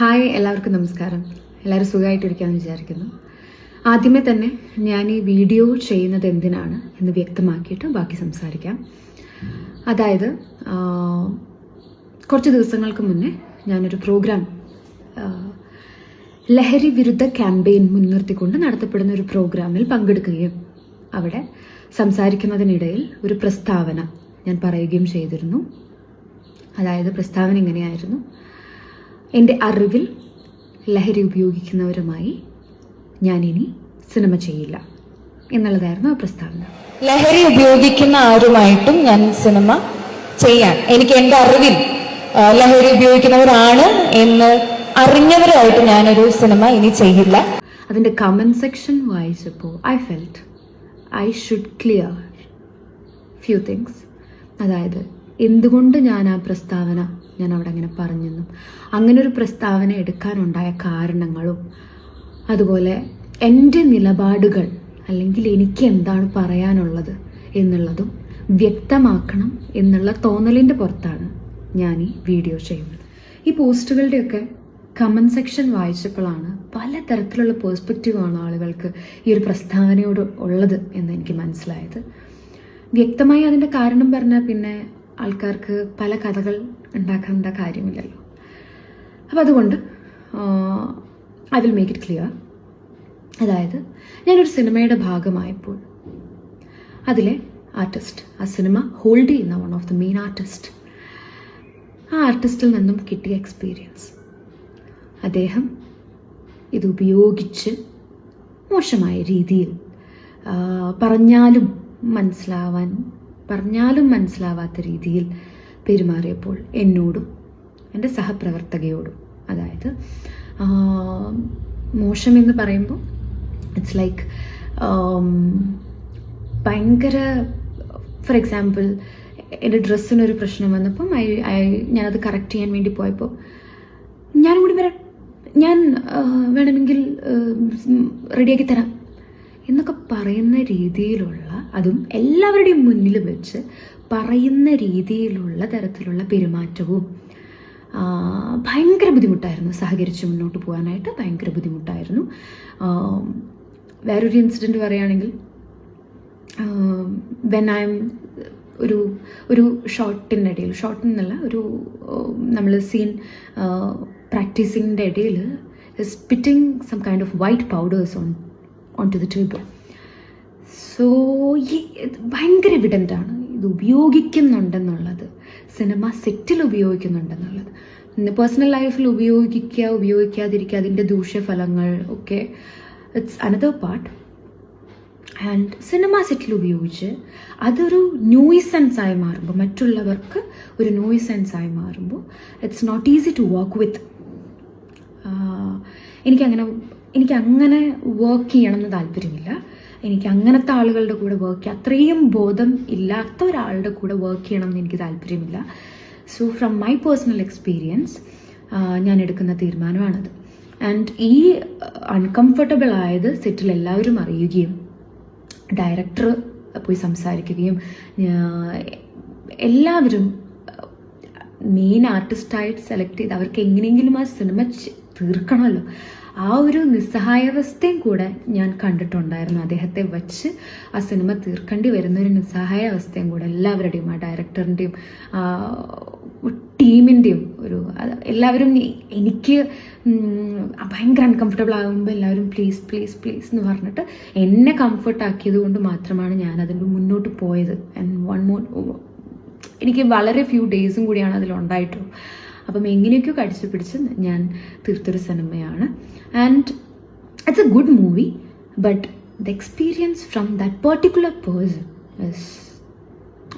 Hi എല്ലാവർക്കും നമസ്കാരം. എല്ലാവരും സുഖമായിട്ടിരിക്കാമെന്ന് വിചാരിക്കുന്നു. ആദ്യമേ തന്നെ ഞാൻ ഈ വീഡിയോ ചെയ്യുന്നത് എന്തിനാണ് എന്ന് വ്യക്തമാക്കിയിട്ട് ബാക്കി സംസാരിക്കാം. അതായത് കുറച്ച് ദിവസങ്ങൾക്ക് മുന്നേ ഞാനൊരു പ്രോഗ്രാം ലഹരി വിരുദ്ധ ക്യാമ്പയിൻ മുൻനിർത്തിക്കൊണ്ട് നടത്തപ്പെടുന്ന ഒരു പ്രോഗ്രാമിൽ പങ്കെടുക്കുകയും അവിടെ സംസാരിക്കുന്നതിനിടയിൽ ഒരു പ്രസ്താവന ഞാൻ പറയുകയും ചെയ്തിരുന്നു. അതായത് പ്രസ്താവന ഇങ്ങനെയായിരുന്നു. എന്റെ അറിവിൽ ലഹരി ഉപയോഗിക്കുന്നവരുമായി ഞാനിനി സിനിമ ചെയ്യില്ല എന്നുള്ളതായിരുന്നു ആ പ്രസ്താവന. ലഹരി ഉപയോഗിക്കുന്ന ആരുമായിട്ടും ഞാൻ സിനിമ ചെയ്യാൻ എനിക്ക് എന്റെ അറിവിൽ ലഹരി ഉപയോഗിക്കുന്നവരാണ് എന്ന് അറിഞ്ഞവരായിട്ട് ഞാനൊരു സിനിമ ഇനി ചെയ്യില്ല. അതിന്റെ കമന്റ് സെക്ഷൻ വായിച്ചപ്പോൾ I felt I should clear few things അതായത് എന്തുകൊണ്ട് ഞാൻ ആ പ്രസ്താവന ഞാൻ അവിടെ അങ്ങനെ പറഞ്ഞെന്നും. അങ്ങനെ ഒരു പ്രസ്താവന എടുക്കാനുണ്ടായ കാരണങ്ങളും അതുപോലെ എന്റെ നിലപാടുകൾ അല്ലെങ്കിൽ എനിക്ക് എന്താണ് പറയാനുള്ളത് എന്നുള്ളതും വ്യക്തമാക്കണം എന്നുള്ള തോന്നലിന്റെ പുറത്താണ് ഞാൻ ഈ വീഡിയോ ചെയ്യുന്നത്. ഈ പോസ്റ്റുകളുടെയൊക്കെ കമന്റ് സെക്ഷൻ വായിച്ചപ്പോഴാണ് പല തരത്തിലുള്ള പേഴ്സ്പെക്റ്റീവാണ് ആളുകൾക്ക് ഈ ഒരു പ്രസ്താവനയോട് ഉള്ളത് എന്ന് എനിക്ക് മനസ്സിലായത്. വ്യക്തമായി അതിന്റെ കാരണം പറഞ്ഞാൽ പിന്നെ ആൾക്കാർക്ക് പല കഥകൾ ഉണ്ടാക്കേണ്ട കാര്യമില്ലല്ലോ. അപ്പോൾ അതുകൊണ്ട് I will make it clear അതായത് ഞാനൊരു സിനിമയുടെ ഭാഗമായപ്പോൾ അതിലെ ആർട്ടിസ്റ്റ് ആ സിനിമ ഹോൾഡ് ചെയ്യുന്ന one of the main artist ആ ആർട്ടിസ്റ്റിൽ നിന്നും കിട്ടിയ എക്സ്പീരിയൻസ് അദ്ദേഹം ഇത് ഉപയോഗിച്ച് മോശമായ രീതിയിൽ പറഞ്ഞാലും മനസ്സിലാവാൻ പറഞ്ഞാലും മനസ്സിലാവാത്ത രീതിയിൽ പെരുമാറിയപ്പോൾ എന്നോടും എന്റെ സഹപ്രവർത്തകയോടും അതായത് മോശം മോശമെന്ന് പറയുമ്പോൾ ഇറ്റ്സ് ലൈക്ക് ഭയങ്കര ഫോർ എക്സാമ്പിൾ എന്റെ ഡ്രസ്സിനൊരു പ്രശ്നം വന്നപ്പം ഐ ഐ ഞാനത് കറക്റ്റ് ചെയ്യാൻ വേണ്ടി പോയപ്പോൾ ഞാനും കൂടി വരാം. ഞാൻ വേണമെങ്കിൽ റെഡിയാക്കി തരാം. എന്നൊക്കെ പറയുന്ന രീതിയിലുള്ള അതും എല്ലാവരുടെയും മുന്നിൽ വെച്ച് പറയുന്ന രീതിയിലുള്ള തരത്തിലുള്ള പെരുമാറ്റവും ഭയങ്കര ബുദ്ധിമുട്ടായിരുന്നു സഹകരിച്ച് മുന്നോട്ട് പോകാനായിട്ട്. ഭയങ്കര ബുദ്ധിമുട്ടായിരുന്നു. വേറൊരു ഇൻസിഡന്റ് പറയുകയാണെങ്കിൽ വെൻ ഐ എം ഒരു ഒരു ഇടയിൽ ഷോട്ട് എന്നല്ല ഒരു നമ്മൾ സീൻ പ്രാക്ടീസിങ്ങിന്റെ ഇടയിൽ spitting some kind of white powders on on to the table so ഭയങ്കര എവിഡന്റ് ആണ്. ഇത് ഉപയോഗിക്കുന്നുണ്ടെന്നുള്ളത്. സിനിമ സെറ്റിൽ ഉപയോഗിക്കുന്നുണ്ടെന്നുള്ളത്. പേഴ്സണൽ ലൈഫിൽ ഉപയോഗിക്കുക ഉപയോഗിക്കാതിരിക്കുക അതിന്റെ ദൂഷ്യഫലങ്ങൾ ഒക്കെ it's another part and cinema സെറ്റിൽ ഉപയോഗിച്ച് അതൊരു ന്യൂയിസെൻസ് ആയി മാറുമ്പോൾ മറ്റുള്ളവർക്ക് ഒരു ന്യൂയിസെൻസ് ആയി മാറുമ്പോൾ it's not easy to work with എനിക്കങ്ങനെ എനിക്ക് അങ്ങനെ വർക്ക് ചെയ്യണമെന്ന് താല്പര്യമില്ല. എനിക്ക് അങ്ങനത്തെ ആളുകളുടെ കൂടെ വർക്ക് ചെയ്യാം. അത്രയും ബോധം ഇല്ലാത്ത ഒരാളുടെ കൂടെ വർക്ക് ചെയ്യണം എന്ന് എനിക്ക് താല്പര്യമില്ല. So from my personal experience ഞാൻ എടുക്കുന്ന തീരുമാനമാണത്. ആൻഡ് ഈ അൺകംഫർട്ടബിൾ ആയത് സെറ്റിൽ എല്ലാവരും അറിയുകയും ഡയറക്ടർ പോയി സംസാരിക്കുകയും എല്ലാവരും മെയിൻ ആർട്ടിസ്റ്റായിട്ട് സെലക്ട് ചെയ്ത് അവർക്ക് എങ്ങനെയെങ്കിലും ആ സിനിമ തീർക്കണമല്ലോ. ആ ഒരു നിസ്സഹായാവസ്ഥയും കൂടെ ഞാൻ കണ്ടിട്ടുണ്ടായിരുന്നു. അദ്ദേഹത്തെ വച്ച് ആ സിനിമ തീർക്കേണ്ടി വരുന്ന ഒരു നിസ്സഹായ അവസ്ഥയും കൂടെ എല്ലാവരുടെയും ആ ഡയറക്ടറിന്റെയും ടീമിന്റെയും ഒരു എല്ലാവരും എനിക്ക് ഭയങ്കര അൺകംഫർട്ടബിൾ ആകുമ്പോൾ എല്ലാവരും പ്ലീസ് പ്ലീസ് പ്ലീസ് എന്ന് പറഞ്ഞിട്ട് എന്നെ കംഫർട്ട് ആക്കിയത് കൊണ്ട് മാത്രമാണ് ഞാൻ അതിന്റെ മുന്നോട്ട് പോയത്. ആൻഡ് വൺ മോർ എനിക്ക് വളരെ ഫ്യൂ ഡേയ്സും കൂടിയാണ് അതിലുണ്ടായിട്ടുള്ളൂ. അപ്പം എങ്ങനെയൊക്കെയോ കടിച്ചു പിടിച്ച് ഞാൻ തീർത്തൊരു സിനിമയാണ്. And it's a good movie but the experience from that particular person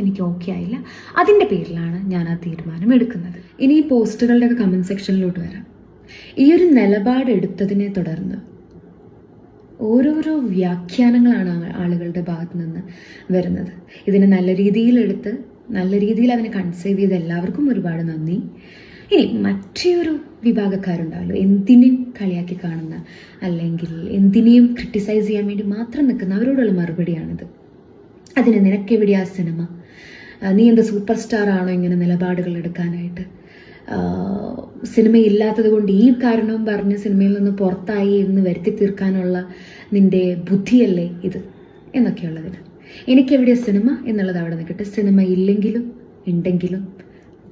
എനിക്ക് ഓക്കെ ആയില്ല. അതിന്റെ പേരിലാണ് ഞാൻ ആ തീരുമാനം എടുക്കുന്നത്. ഇനി ഈ പോസ്റ്റുകളുടെയൊക്കെ കമന്റ് സെക്ഷനിലോട്ട് വരാം. ഈ ഒരു നിലപാട് എടുത്തതിനെ തുടർന്ന് ഓരോരോ വ്യാഖ്യാനങ്ങളാണ് ആളുകളുടെ ഭാഗത്ത് നിന്ന് വരുന്നത്. ഇതിനെ നല്ല രീതിയിൽ എടുത്ത് നല്ല രീതിയിൽ അതിനെ കൺസേവ് ചെയ്ത് എല്ലാവർക്കും ഒരുപാട് നന്ദി. ഇനി മറ്റൊരു വിഭാഗക്കാരുണ്ടാവല്ലോ. എന്തിനേയും കളിയാക്കി കാണുന്ന അല്ലെങ്കിൽ എന്തിനേയും ക്രിട്ടിസൈസ് ചെയ്യാൻ വേണ്ടി മാത്രം നിൽക്കുന്ന അവരോടുള്ള മറുപടിയാണിത്. അതിന് നിനക്കെവിടെയാ സിനിമ നീ എന്ത് സൂപ്പർ സ്റ്റാർ ആണോ ഇങ്ങനെ നിലപാടുകൾ എടുക്കാനായിട്ട്? ആ, സിനിമ ഇല്ലാത്തത് കൊണ്ട് ഈ കാരണവും പറഞ്ഞ് സിനിമയിൽ നിന്ന് പുറത്തായി എന്ന് വരുത്തി തീർക്കാനുള്ള നിന്റെ ബുദ്ധിയല്ലേ ഇത്? എന്നൊക്കെയുള്ളതിന്. എനിക്കെവിടെയാ സിനിമ എന്നുള്ളത് അവിടെ നിൽക്കട്ടെ. സിനിമ ഇല്ലെങ്കിലും ഉണ്ടെങ്കിലും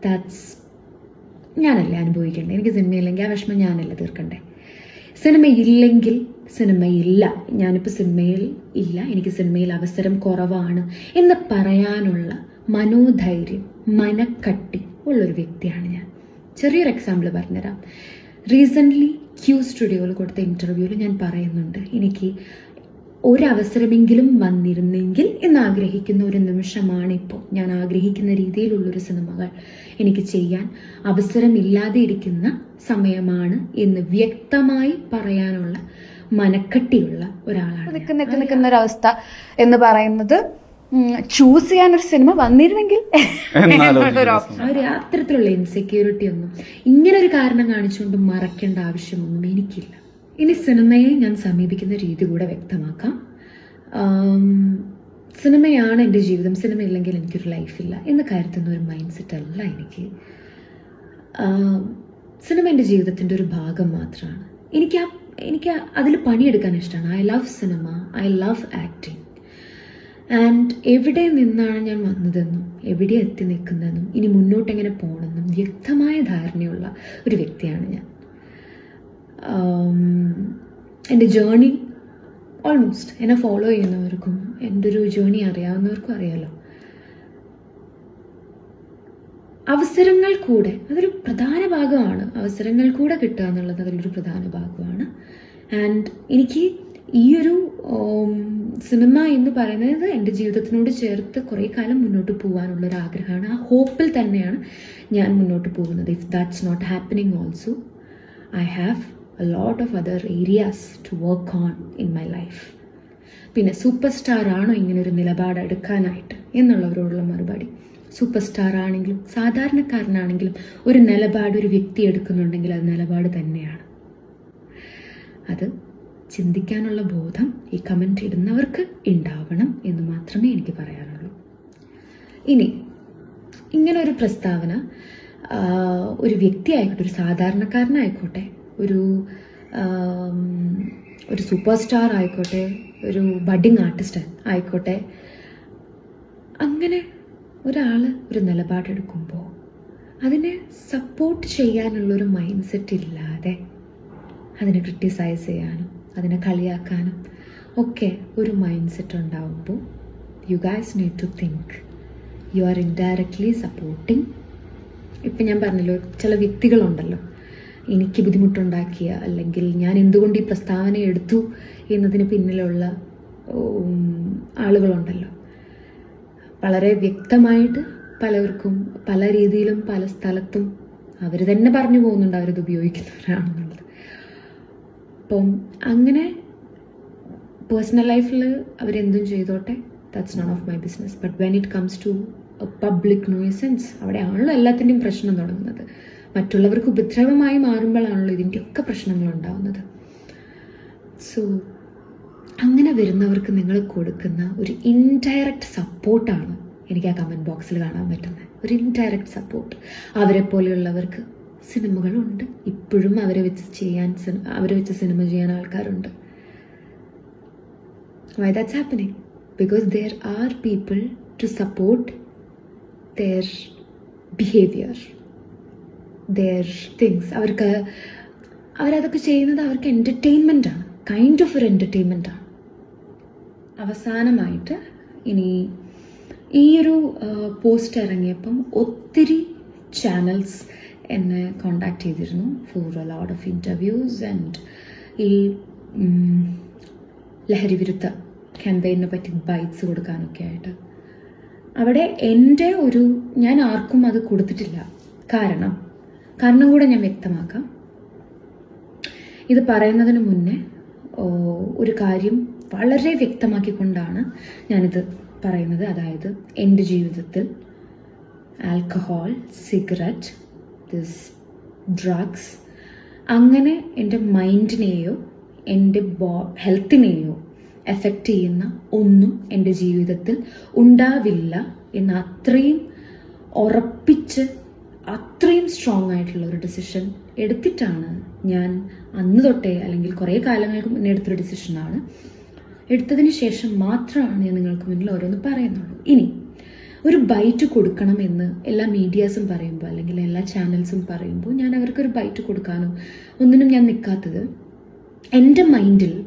ദാറ്റ്സ് ഞാനല്ലേ അനുഭവിക്കേണ്ടത് എനിക്ക് സിനിമയില്ലെങ്കിൽ ആ വിഷമം ഞാനല്ലേ തീർക്കണ്ടേ? സിനിമ ഇല്ലെങ്കിൽ സിനിമയില്ല. ഞാനിപ്പോൾ സിനിമയിൽ ഇല്ല. എനിക്ക് സിനിമയിൽ അവസരം കുറവാണ് എന്ന് പറയാനുള്ള മനോധൈര്യം മനക്കട്ടി ഉള്ളൊരു വ്യക്തിയാണ് ഞാൻ. ചെറിയൊരു എക്സാമ്പിൾ പറഞ്ഞുതരാം. റീസെന്റ്ലി ക്യൂ സ്റ്റുഡിയോയിൽ കൊടുത്ത ഇന്റർവ്യൂവിൽ ഞാൻ പറയുന്നുണ്ട്. എനിക്ക് ഒരവസരമെങ്കിലും വന്നിരുന്നെങ്കിൽ എന്ന് ആഗ്രഹിക്കുന്ന ഒരു നിമിഷമാണ് ഇപ്പോൾ ഞാൻ ആഗ്രഹിക്കുന്ന രീതിയിലുള്ളൊരു സിനിമകൾ എനിക്ക് ചെയ്യാൻ അവസരമില്ലാതെ ഇരിക്കുന്ന സമയമാണ് എന്ന് വ്യക്തമായി പറയാനുള്ള മനക്കട്ടിയുള്ള ഒരാളാണ്. നിൽക്കുന്ന നിൽക്കുന്ന ഒരു അവസ്ഥ എന്ന് പറയുന്നത് ചൂസ് ചെയ്യാൻ ഒരു സിനിമ വന്നിരുന്നെങ്കിൽ അത്തരത്തിലുള്ള ഇൻസെക്യൂരിറ്റി ഒന്നും ഇങ്ങനെ ഒരു കാരണം കാണിച്ചുകൊണ്ട് മറക്കേണ്ട ആവശ്യമൊന്നും എനിക്കില്ല. ഇനി സിനിമയെ ഞാൻ സമീപിക്കുന്ന രീതി കൂടെ വ്യക്തമാക്കാം. സിനിമയാണ് എന്റെ ജീവിതം സിനിമ ഇല്ലെങ്കിൽ എനിക്കൊരു ലൈഫില്ല എന്ന് കരുതുന്ന ഒരു മൈൻഡ് സെറ്റ് അല്ല എനിക്ക്. സിനിമ എന്റെ ജീവിതത്തിന്റെ ഒരു ഭാഗം മാത്രമാണ്. എനിക്ക് ആ എനിക്ക് അതിൽ പണിയെടുക്കാൻ ഇഷ്ടമാണ്. I love cinema I love acting and എവിടെ നിന്നാണ് ഞാൻ വന്നതെന്നും എവിടെ എത്തി നിൽക്കുന്നതെന്നും ഇനി മുന്നോട്ടെങ്ങനെ പോകണമെന്നും വ്യക്തമായ ധാരണയുള്ള ഒരു വ്യക്തിയാണ് ഞാൻ. എന്റെ ജേണി ഓൾമോസ്റ്റ് എന്നെ ഫോളോ ചെയ്യുന്നവർക്കും എന്റെ ഒരു ജേണി അറിയാവുന്നവർക്കും അറിയാലോ. അവസരങ്ങൾ കൂടെ അതൊരു പ്രധാന ഭാഗമാണ്. അവസരങ്ങൾ കൂടെ കിട്ടുക എന്നുള്ളത് അതിലൊരു പ്രധാന ഭാഗമാണ്. ആൻഡ് എനിക്ക് ഈ ഒരു സിനിമ എന്ന് പറയുന്നത് എന്റെ ജീവിതത്തിനോട് ചേർത്ത് കുറേ കാലം മുന്നോട്ട് പോകാനുള്ള ഒരു ആഗ്രഹമാണ്. ആ ഹോപ്പിൽ തന്നെയാണ് ഞാൻ മുന്നോട്ട് പോകുന്നത്. If that's not happening also I have a lot of other areas to work on in my life പിന്നെ സൂപ്പർ സ്റ്റാർ ആണോ ഇങ്ങനെ ഒരു നിലപാട് എടുക്കാനായിട്ട് എന്നുള്ളവരോടുള്ള മറുപടി. സൂപ്പർ സ്റ്റാർ ആണെങ്കിലും സാധാരണക്കാരനാണെങ്കിലും ഒരു നിലപാട് ഒരു വ്യക്തി എടുക്കുന്നുണ്ടെങ്കിൽ അത് നിലപാട് തന്നെയാണ്. അത് ചിന്തിക്കാനുള്ള ബോധം ഈ കമന്റ് ഇടുന്നവർക്ക് ഉണ്ടാവണം എന്ന് മാത്രമേ എനിക്ക് പറയാനുള്ളൂ. ഇനി ഇങ്ങനെ ഒരു പ്രസ്താവന ഒരു വ്യക്തി ആയിക്കോട്ടെ ഒരു സാധാരണക്കാരനായിക്കോട്ടെ ഒരു ഒരു സൂപ്പർ സ്റ്റാർ ആയിക്കോട്ടെ ഒരു ബഡിങ് ആർട്ടിസ്റ്റ് ആയിക്കോട്ടെ. അങ്ങനെ ഒരാൾ ഒരു നിലപാടെടുക്കുമ്പോൾ അതിനെ സപ്പോർട്ട് ചെയ്യാനുള്ളൊരു മൈൻഡ് സെറ്റ് ഇല്ലാതെ അതിനെ ക്രിട്ടിസൈസ് ചെയ്യാനും അതിനെ കളിയാക്കാനും ഒക്കെ ഒരു മൈൻഡ് സെറ്റ് ഉണ്ടാവുമ്പോൾ you guys need to think you are indirectly supporting ഇപ്പം ഞാൻ പറഞ്ഞല്ലോ ചില വ്യക്തികളുണ്ടല്ലോ എനിക്ക് ബുദ്ധിമുട്ടുണ്ടാക്കിയ അല്ലെങ്കിൽ ഞാൻ എന്തുകൊണ്ട് ഈ പ്രസ്താവന എടുത്തു എന്നതിന് പിന്നിലുള്ള ആളുകളുണ്ടല്ലോ. വളരെ വ്യക്തമായിട്ട് പലർക്കും പല രീതിയിലും പല സ്ഥലത്തും അവർ തന്നെ പറഞ്ഞു പോകുന്നുണ്ട് അവരത് ഉപയോഗിക്കുന്നവരാണെന്നുള്ളത്. അപ്പം അങ്ങനെ പേഴ്സണൽ ലൈഫിൽ അവരെന്തും ചെയ്തോട്ടെ that's none of my business but when it comes to public nuisance അവിടെയാണല്ലോ എല്ലാത്തിന്റെയും പ്രശ്നം തുടങ്ങുന്നത്. മറ്റുള്ളവർക്ക് ഉപദ്രവമായി മാറുമ്പോഴാണല്ലോ ഇതിന്റെയൊക്കെ പ്രശ്നങ്ങൾ ഉണ്ടാവുന്നത് സോ അങ്ങനെ വരുന്നവർക്ക് നിങ്ങൾ കൊടുക്കുന്ന ഒരു ഇൻഡയറക്റ്റ് സപ്പോർട്ടാണ് എനിക്ക് ആ കമന്റ് ബോക്സിൽ കാണാൻ പറ്റുന്നത്. ഒരു ഇൻഡയറക്റ്റ് സപ്പോർട്ട് അവരെ പോലെയുള്ളവർക്ക് സിനിമകളുണ്ട്. ഇപ്പോഴും അവരെ വെച്ച് ചെയ്യാൻ അവരെ വെച്ച് സിനിമ ചെയ്യാൻ ആൾക്കാരുണ്ട്. Why that's happening because there are people to support their behaviour their things അവർക്ക് അവരതൊക്കെ ചെയ്യുന്നത് അവർക്ക് എന്റർടൈൻമെന്റ് ആണ്. കൈൻഡ് ഓഫ് ഒരു എന്റർടൈൻമെന്റ് ആണ്. അവസാനമായിട്ട് ഇനി ഈ ഒരു പോസ്റ്റ് ഇറങ്ങിയപ്പം ഒത്തിരി ചാനൽസ് എന്നെ കോണ്ടാക്ട് ചെയ്തിരുന്നു for a lot of interviews and ഈ ലഹരി വിരുദ്ധ ക്യാമ്പയിനെ പറ്റി ബൈറ്റ്സ് കൊടുക്കാനൊക്കെ ആയിട്ട്. അവിടെ എന്റെ ഒരു ഞാൻ ആർക്കും അത് കൊടുത്തിട്ടില്ല. കാരണം കാരണം കൂടെ ഞാൻ വ്യക്തമാക്കാം. ഇത് പറയുന്നതിന് മുന്നേ ഒരു കാര്യം വളരെ വ്യക്തമാക്കിക്കൊണ്ടാണ് ഞാനിത് പറയുന്നത്. അതായത് എന്റെ ജീവിതത്തിൽ ആൽക്കഹോൾ സിഗരറ്റ് ദിസ് ഡ്രഗ്സ് അങ്ങനെ എന്റെ മൈൻഡിനെയോ എന്റെ ബോ ഹെൽത്തിനെയോ എഫക്റ്റ് ചെയ്യുന്ന ഒന്നും എന്റെ ജീവിതത്തിൽ ഉണ്ടാവില്ല എന്ന് അത്രയും ഉറപ്പിച്ച് അത്രയും സ്ട്രോങ് ആയിട്ടുള്ള ഒരു ഡിസിഷൻ എടുത്തിട്ടാണ് ഞാൻ അന്ന് തൊട്ടേ അല്ലെങ്കിൽ കുറേ കാലങ്ങൾക്ക് മുന്നേ എടുത്തൊരു ഡിസിഷനാണ് എടുത്തതിന് ശേഷം മാത്രമാണ് ഞാൻ നിങ്ങൾക്ക് മുന്നിൽ ഓരോന്ന് പറയുന്നുള്ളൂ. ഇനി ഒരു ബൈറ്റ് കൊടുക്കണമെന്ന് എല്ലാ മീഡിയാസും പറയുമ്പോൾ അല്ലെങ്കിൽ എല്ലാ ചാനൽസും പറയുമ്പോൾ ഞാൻ അവർക്കൊരു ബൈറ്റ് കൊടുക്കാനോ ഒന്നിനും ഞാൻ നിൽക്കാത്തത് എന്റെ മൈൻഡിൽ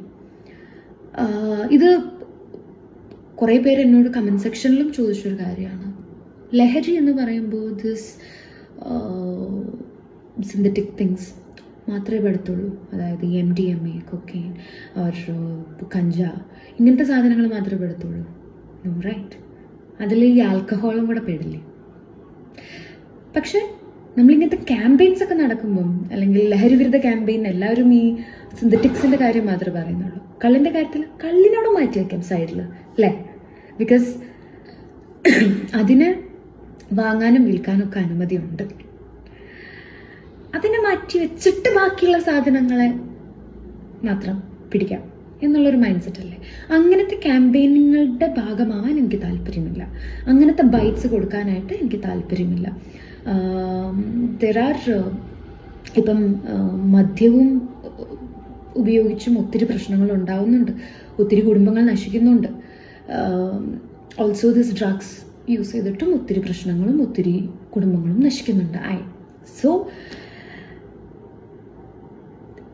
ഇത് കുറേ പേര് എന്നോട് കമന്റ് സെക്ഷനിലും ചോദിച്ചൊരു കാര്യമാണ്. ലഹരി എന്ന് പറയുമ്പോൾ ദിസ് സിന്തറ്റിക് തിങ്സ് മാത്രമേ പെടുത്തുള്ളൂ. അതായത് M D M A cocaine or കഞ്ച ഇങ്ങനത്തെ സാധനങ്ങൾ മാത്രമേ പെടുത്തുള്ളൂ. നോ റൈറ്റ് അതിൽ ഈ ആൽക്കഹോളും കൂടെ പെടില്ലേ? പക്ഷെ നമ്മളിങ്ങനത്തെ ക്യാമ്പയിൻസ് ഒക്കെ നടക്കുമ്പം അല്ലെങ്കിൽ ലഹരി വിരുദ്ധ ക്യാമ്പയിൻ എല്ലാവരും ഈ സിന്തറ്റിക്സിന്റെ കാര്യം മാത്രമേ പറയുന്നുള്ളൂ. കള്ളിന്റെ കാര്യത്തിൽ കള്ളിനോട് മാറ്റി വയ്ക്കാം സൈഡിൽ അല്ലേ ബിക്കോസ് അതിന് വാങ്ങാനും വിൽക്കാനും ഒക്കെ അനുമതിയുണ്ട്. അതിനെ മാറ്റി വെച്ചിട്ട് ബാക്കിയുള്ള സാധനങ്ങളെ മാത്രം പിടിക്കാം എന്നുള്ളൊരു മൈൻഡ് സെറ്റ് അല്ലേ? അങ്ങനത്തെ ക്യാമ്പയിനുകളുടെ ഭാഗമാവാൻ എനിക്ക് താല്പര്യമില്ല. അങ്ങനത്തെ ബൈറ്റ്സ് കൊടുക്കാനായിട്ട് എനിക്ക് താല്പര്യമില്ല. ദർ ആർ ഇപ്പം മദ്യവും ഉപയോഗിച്ചും ഒത്തിരി പ്രശ്നങ്ങൾ ഉണ്ടാവുന്നുണ്ട്. ഒത്തിരി കുടുംബങ്ങൾ നശിക്കുന്നുണ്ട്. ഓൾസോ ദിസ് ഡ്രഗ്സ് യൂസ് ചെയ്തിട്ടും ഒത്തിരി പ്രശ്നങ്ങളും ഒത്തിരി കുടുംബങ്ങളും നശിക്കുന്നുണ്ട്. ഐ സോ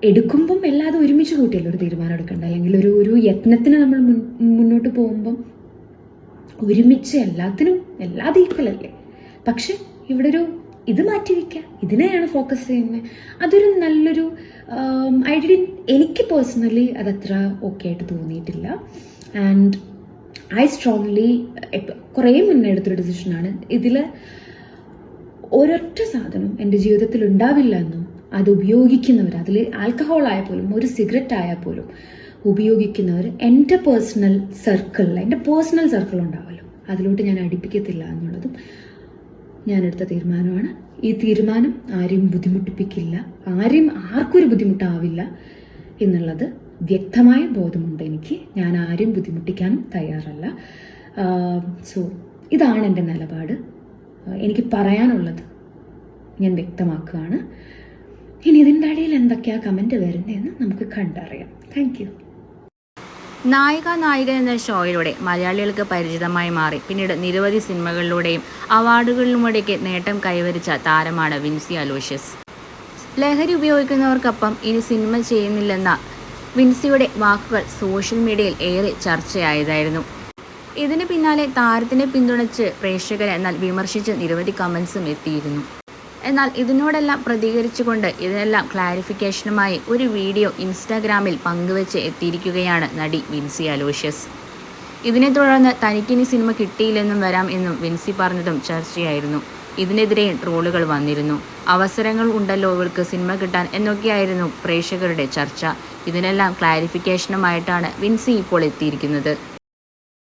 എടുക്കുമ്പം എല്ലാതും ഒരുമിച്ച് കൂട്ടിയല്ലോ ഒരു തീരുമാനം എടുക്കേണ്ട അല്ലെങ്കിൽ ഒരു ഒരു യത്നത്തിന് നമ്മൾ മുന്നോട്ട് പോകുമ്പം ഒരുമിച്ച് എല്ലാത്തിനും എല്ലാത് ഈക്വലല്ലേ പക്ഷെ ഇവിടെ ഒരു ഇത് മാറ്റി വയ്ക്കുക ഇതിനെയാണ് ഫോക്കസ് ചെയ്യുന്നത്. അതൊരു നല്ലൊരു ഐഡിയ എനിക്ക് പേഴ്സണലി അതത്ര ഓക്കെ ആയിട്ട് തോന്നിയിട്ടില്ല. ആൻഡ് ഐ സ്ട്രോങ്ലി കുറേ മുന്നേ എടുത്തൊരു ഡിസിഷനാണ് ഇതിൽ ഒരൊറ്റ സാധനം എന്റെ ജീവിതത്തിൽ ഉണ്ടാവില്ല എന്നും അത് ഉപയോഗിക്കുന്നവർ അതിൽ ആൽക്കഹോൾ ആയാൽ പോലും ഒരു സിഗരറ്റ് ആയാൽ പോലും ഉപയോഗിക്കുന്നവർ എന്റെ പേഴ്സണൽ സർക്കിളിൽ എന്റെ പേഴ്സണൽ സർക്കിൾ ഉണ്ടാവുമല്ലോ അതിലോട്ട് ഞാൻ അടുപ്പിക്കത്തില്ല എന്നുള്ളതും ഞാനെടുത്ത തീരുമാനമാണ്. ഈ തീരുമാനം ആരെയും ബുദ്ധിമുട്ടിപ്പിക്കില്ല. ആരെയും ആർക്കും ഒരു ബുദ്ധിമുട്ടാവില്ല എന്നുള്ളത് വ്യക്തമായ ബോധമുണ്ട് എനിക്ക്. ഞാൻ ആരും ബുദ്ധിമുട്ടിക്കാനും തയ്യാറല്ല. സോ ഇതാണ് എന്റെ നിലപാട്. എനിക്ക് പറയാനുള്ളത് ഞാൻ വ്യക്തമാക്കുകയാണ്. ഇനി ഇതിന്റെ ഇടയിൽ എന്തൊക്കെയാണ് കമന്റ് വരുന്നതെന്ന് നമുക്ക് കണ്ടറിയാം. താങ്ക് നായിക നായിക എന്ന ഷോയിലൂടെ മലയാളികൾക്ക് പരിചിതമായി മാറി. പിന്നീട് നിരവധി സിനിമകളിലൂടെയും അവാർഡുകളിലൂടെയൊക്കെ നേട്ടം കൈവരിച്ച താരമാണ് വിൻസി അലോഷ്യസ്. ലഹരി ഉപയോഗിക്കുന്നവർക്കൊപ്പം ഇനി സിനിമ ചെയ്യുന്നില്ലെന്ന വിൻസിയുടെ വാക്കുകൾ സോഷ്യൽ മീഡിയയിൽ ഏറെ ചർച്ചയായതായിരുന്നു. ഇതിന് പിന്നാലെ താരത്തിനെ പിന്തുണച്ച് പ്രേക്ഷകരെ എന്നാൽ വിമർശിച്ച് നിരവധി കമൻസും എത്തിയിരുന്നു. എന്നാൽ ഇതിനോടെല്ലാം പ്രതികരിച്ചുകൊണ്ട് ഇതിനെല്ലാം ക്ലാരിഫിക്കേഷനുമായി ഒരു വീഡിയോ ഇൻസ്റ്റാഗ്രാമിൽ പങ്കുവച്ച് എത്തിയിരിക്കുകയാണ് നടി വിൻസി അലോഷ്യസ്. ഇതിനെ തുടർന്ന് തനിക്കിനി സിനിമ കിട്ടിയില്ലെന്നും വരാം എന്നും വിൻസി പറഞ്ഞതും ചർച്ചയായിരുന്നു. ഇതിനെതിരെ ട്രോളുകൾ വന്നിരുന്നു. അവസരങ്ങൾ ഉണ്ടല്ലോ ഇവൾക്ക് സിനിമ കിട്ടാൻ എന്നൊക്കെയായിരുന്നു പ്രേക്ഷകരുടെ ചർച്ച. ഇതിനെല്ലാം ക്ലാരിഫിക്കേഷനുമായിട്ടാണ് വിൻസി ഇപ്പോൾ എത്തിയിരിക്കുന്നത്.